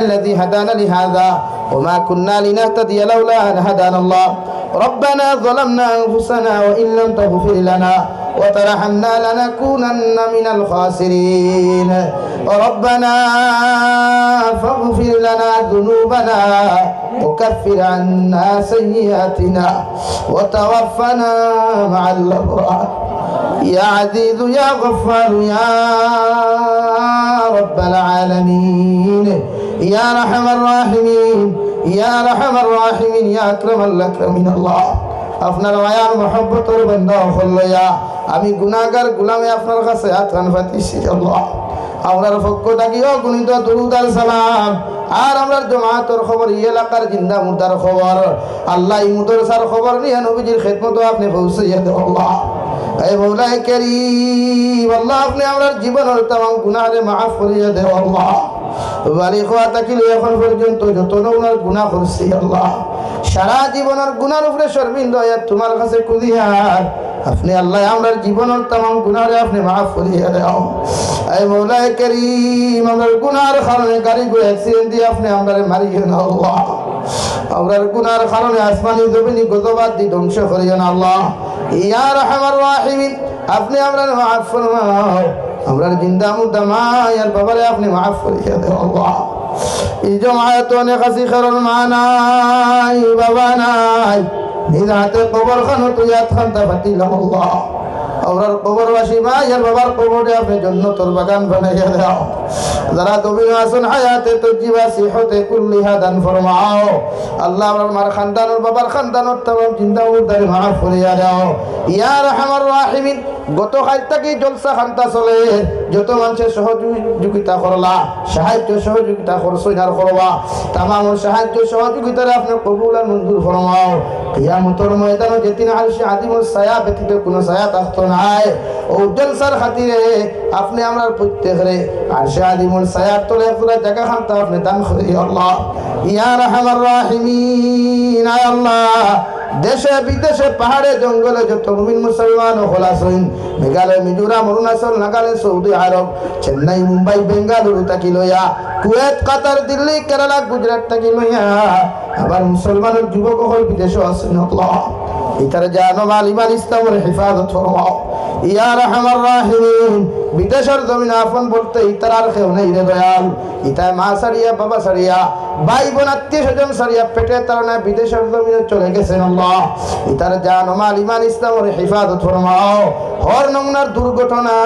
الذي هدانا لهذا وما كنا لنهتدي لولا أن هدانا الله. ربنا ظلمنا أنفسنا وإن لم تغفر لنا وترحمنا لنكونن من الخاسرين. ربنا فاغفر لنا ذنوبنا وكفر عنا سيئاتنا وتوفنا مع الأبرار. يا عزيز يا غفار يا رب العالمين. ইয়া রাহমার রাহিমিন, ইয়া রাহমার রাহিমিন, ইয়া আকরামাল আকরামিন, আল্লাহ। আপনার মায়ার মহব্বতের বন্ধ হল আমি গুনাহগার গুলামে আপনার কাছে আত্রান ফাতিছি আল্লাহ। আমরার পক্ষ থাকিও গুণিত দুরুদ আল সালাম? আর আমরা জমাতর খবর এলাকার জিন্দা মুর্দার খবর। আল্লাহ ইমুদর সার খবর নিয়ে নবীজির খেদমত আপনি পৌঁছাইয়া দেব আল্লাহ। এই মৌলাই কেরি আল্লাহ আপনি আমার জীবনের তাম গুনাহরে মাফ করিয়া দেব আল্লাহ। বাড়ি খোয়া থাকিলে এখন পর্যন্ত যত নৌনার গুনাহ করছি, আল্লাহ। সারা জীবনের গুনার উপরে তোমার কাছে কুদিয়ার আপনি আল্লাহ, আমার জীবনের তাম গুনারে আপনি মাফ করিয়া আপনি আমরা দিয়ে ধ্বংস করিও আল্লাহ। আপনি আমরা আমরার জিন্দা মুদ্দা মায়ার বাবারে আপনি মাফ করিয়া দেও আল্লাহ। এই জমায়েত অনেক আসি কারণ মা নাই, বাবা নাই। নিজ হাতে কবর খানো তুই হাত খান্তা ফাতিলাম আল্লাহ। আমরার কবরবাসী মা ইয়ার বাবার কবরে আপনি জন্য তোর বাগান বানাইয়া দাও। যারা তুমি আসুন হায়াতে তো জীবা সিহতে কুল্লিহা দান ফরমাও। আল্লাহ আমার মার খানদানোর বাবার খানদানোর তাম চিন্তা উদ্ধারে মাফ করিয়া দাও। ইয়া রহমান রাহিমিন। গত খাইতাকি জলসা খান্তা চলে। যত মানুষের সহযোগিতা করলা, সাহায্য সহযোগিতা আর করবা। তামাম সাহায্য সহযোগিতারে আপনার কবুল আর মঞ্জুর ফরমাও। কিয়ামতর ময়দানে যেদিন আলসে আদিমর ছায়া ব্যতীত কোনো ছায়া থাকতো নাই। ও জলসার খাতিরে আপনি আমরা প্রত্যেকরে আরশে আদিমর ছায়ার তলে পুরো জায়গা খান্তা আপনি দান করে, আল্লাহ। ইয়া রাহিমিন আল্লাহ। দেশে, বিদেশে, পাহাড়ে, জঙ্গলে যত মুমিন, মুসলমান হলাসইন মেঘালয়, মিজোরাম, অরুণাচল, নাগাল্যান্ড, সৌদি আরব, চেন্নাই, মুম্বাই, বেঙ্গালুরু তাকি লইয়া, কুয়েত, কাতার, দিল্লি, কেরালা, গুজরাট তাকি লইয়া, আবার মুসলমানের যুবক হল বিদেশে আল্লাহ। ইতার জানো মাল ইমান, ইসলামের হেফাজত ফরমাও। ইয়া রহমান রাহিমিন বিদেশের জমিন আপন বলতে ইতার আর কেউ নেই রে দয়াল। ইতায় মা সারিয়া, বাবা সারিয়া ভাই বোন আত্মীয় স্বজন সারিয়া পেটে তার না বিদেশের জমিনে চলে গেছেন আল্লাহ। ইতার জান মাল ইমান ইসলামের হেফাজত ফরমাও। হর নমুনার দুর্ঘটনা,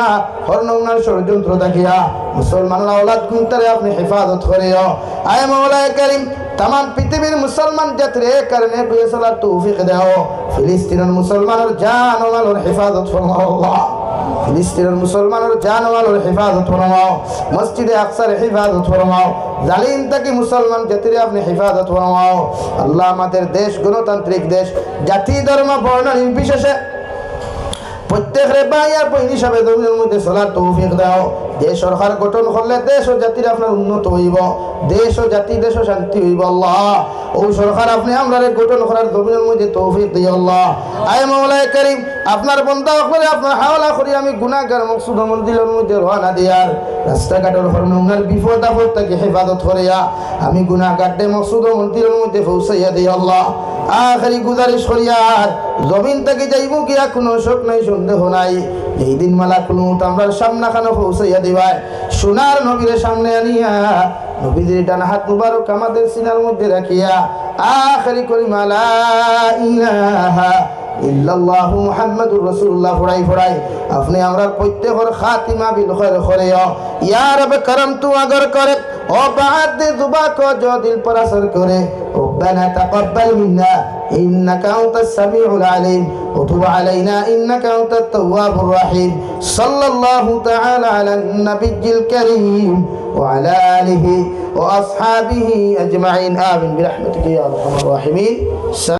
হর নমুনার ষড়যন্ত্র দেখিয়া মুসলমানরা ওলাদ গুনতারে আপনি হেফাজত করিও। আয় মৌলায় করিম তাম পৃথিবীর মুসলমান জাতির কারণে বুয়ে চলার তৌফিক দেও। ফিলিস্তিনের মুসলমানের জান ও হেফাজত ফরমাও আল্লাহ। ফিলিস্তিনের মুসলমানের জানওয়ালের হেফাজত ফরমাও মসজিদে আকসার হেফাজত ফরমাও জালিম তাকে মুসলমান জাতির আপনি হেফাজত ফরমাও আল্লাহ আমাদের দেশ গণতান্ত্রিক দেশ, জাতি, ধর্ম, বর্ণ নির্বিশেষে প্রত্যেকের ভাই আর বইন হিসাবে মধ্যে চলার তৌফিক দাও। যে সরকার গঠন করলে দেশ ও জাতির আপনার উন্নত হইব। দেশ ও জাতি, দেশ ও শান্তি হইব আল্লাহ। ও সরকার, আপনি আমরা গঠন করার জমিনের মধ্যে তৌফিক দিই আল্লাহ। আয় মৌলায় করিম, আপনার বন্ধা করে আপনার হাওলা করি আমি গুণাগার মকসুদ মন্দিরের মধ্যে রওনা দিয়ার রাস্তাঘাটের হরনুঙ্গার বিপদ আপদ তাকে হেফাজত করিয়া আমি গুণাগারটে মকসুদ মন্দিরের মধ্যে পৌঁছাইয়া দিই আল্লাহ। আখারি গুজারি সরিয়ার জমিন থেকে যাইব গিয়া কোনো শোক নাই, সন্দেহ নাই। এই দিন মালা কোনো আমরা সামনা খানো পৌঁছাইয়া দিবাই সোনার নবীর সামনে আনিয়া, নবীদের ডান হাত মুবারক আমাদের সিনার মধ্যে রাখিয়া, আখারি করি মালা আমরা খাতিমা দে ও ربنا تقبل منا إنك أنت السميع العليم. وتب علينا إنك أنت التواب الرحيم. صلى الله تعالى على النبي الكريم وعلى آله وأصحابه أجمعين. آمين. برحمتك يا أرحم الراحمين.